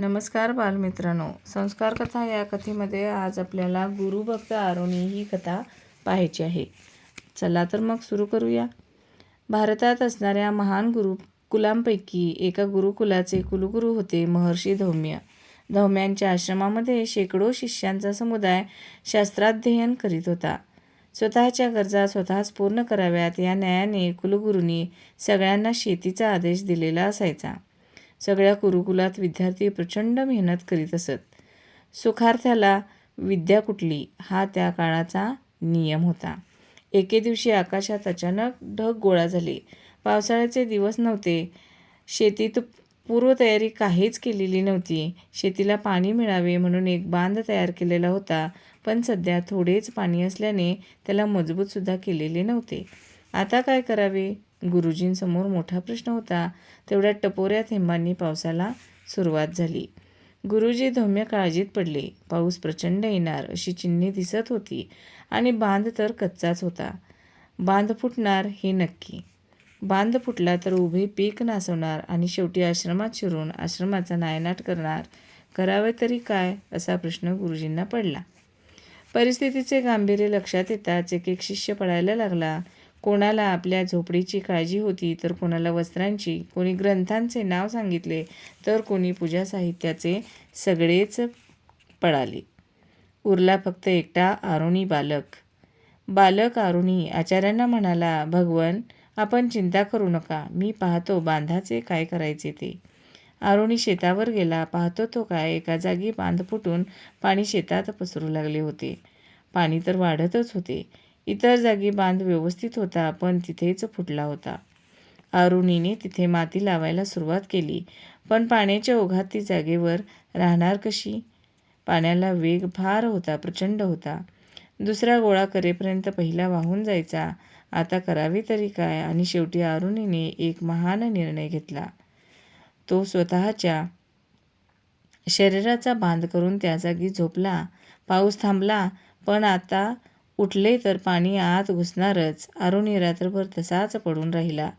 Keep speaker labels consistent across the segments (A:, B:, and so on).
A: नमस्कार बालमित्रांनो. संस्कार कथा या कथेमध्ये आज आपल्याला गुरुभक्त आरोणी ही कथा पाहायची आहे. चला तर मग सुरू करूया. भारतात असणाऱ्या महान गुरुकुलांपैकी एका गुरुकुलाचे कुलगुरू होते महर्षी धौम्य. धौम्यांच्या आश्रमामध्ये शेकडो शिष्यांचा समुदाय शास्त्राध्ययन करीत होता. स्वतःच्या गरजा स्वतःच पूर्ण कराव्यात या न्यायाने कुलगुरूंनी सगळ्यांना शेतीचा आदेश दिलेला असायचा. सगळ्या गुरुकुलात विद्यार्थी प्रचंड मेहनत करीत असत. सुखार्थ्याला विद्या कुठली हा त्या काळाचा नियम होता. एके दिवशी आकाशात अचानक ढग गोळा झाले. पावसाळ्याचे दिवस नव्हते. शेतीत पूर्वतयारी काहीच केलेली नव्हती. शेतीला पाणी मिळावे म्हणून एक बांध तयार केलेला होता पण सध्या थोडेच पाणी असल्याने त्याला मजबूतसुद्धा केलेले नव्हते. आता काय करावे? गुरुजींसमोर मोठा प्रश्न होता. तेवढ्या टपोऱ्या थेंबांनी पावसाला सुरुवात झाली. गुरुजी धौम्य काळजीत पडले. पाऊस प्रचंड येणार अशी चिन्हे दिसत होती आणि बांध तर कच्चाच होता. बांध फुटणार हे नक्की. बांध फुटला तर उभे पीक नासवणार आणि शेवटी आश्रमात शिरून आश्रमाचा नायनाट करणार. करावे तरी काय? असा प्रश्न गुरुजींना पडला. परिस्थितीचे गांभीर्य लक्षात येताच एक एक शिष्य पडायला लागला. कोणाला आपल्या झोपडीची काळजी होती तर कोणाला वस्त्रांची कोणी ग्रंथांचे नाव सांगितले तर कोणी पूजा साहित्याचे सगळेच पळाले. उरला फक्त एकटा आरुणी बालक. बालक आरुणी आचार्यांना म्हणाला भगवन आपण चिंता करू नका मी पाहतो बांधाचे काय करायचे ते. आरुणी शेतावर गेला पाहतो तो काय एका जागी बांध फुटून पाणी शेतात पसरू लागले होते. पाणी तर वाढतच होते. इतर जागी बांध व्यवस्थित होता पण तिथेच फुटला होता. आरुणीने तिथे माती लावायला सुरुवात केली पण पाण्याच्या ओघात ती जागेवर राहणार कशी? पाण्याला वेग फार होता प्रचंड होता. दुसरा गोळा करेपर्यंत पहिला वाहून जायचा. आता करावे तरी काय? आणि शेवटी आरुणीने एक महान निर्णय घेतला. तो स्वतःच्या शरीराचा बांध करून त्या जागी झोपला. पाऊस थांबला पण आता उठले तर पाणी आत घुसणारच. अरुणी रात्रभर तसाच पडून राहिला.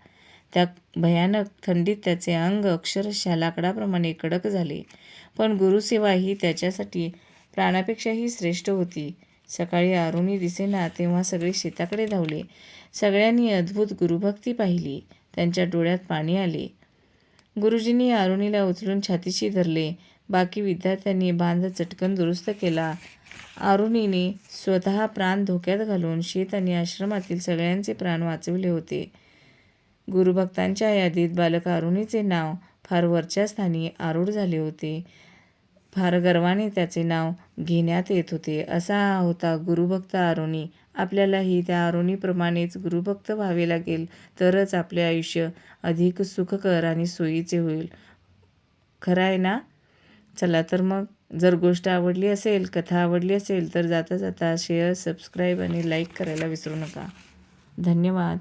A: त्या भयानक थंडीत त्याचे अंग अक्षरशः लाकडाप्रमाणे कडक झाले. पण गुरुसेवा ही त्याच्यासाठी प्राणापेक्षाही श्रेष्ठ होती. सकाळी अरुणी दिसेना तेव्हा सगळे शेताकडे धावले. सगळ्यांनी अद्भुत गुरुभक्ती पाहिली. त्यांच्या डोळ्यात पाणी आले. गुरुजींनी अरुणीला उचलून छातीशी धरले. बाकी विद्यार्थ्यांनी बांध चटकन दुरुस्त केला. आरुणीने स्वतः प्राण धोक्यात घालून शेत आणि आश्रमातील सगळ्यांचे प्राण वाचवले होते. गुरुभक्तांच्या यादीत बालक आरुणीचे नाव फार वरच्या स्थानी आरूढ झाले होते. फार गर्वाने त्याचे नाव घेण्यात येत होते. असा हा होता गुरुभक्त आरुणी आपल्यालाही त्या आरुणीप्रमाणेच गुरुभक्त व्हावे लागेल तरच आपले आयुष्य अधिक सुखकर आणि सोयीचे होईल. खरं आहे ना? चला तर मग. जर गोष्ट आवडली असेल कथा आवडली असेल तर जाता जाता शेअर सबस्क्राईब आणि लाईक करायला विसरू नका. धन्यवाद.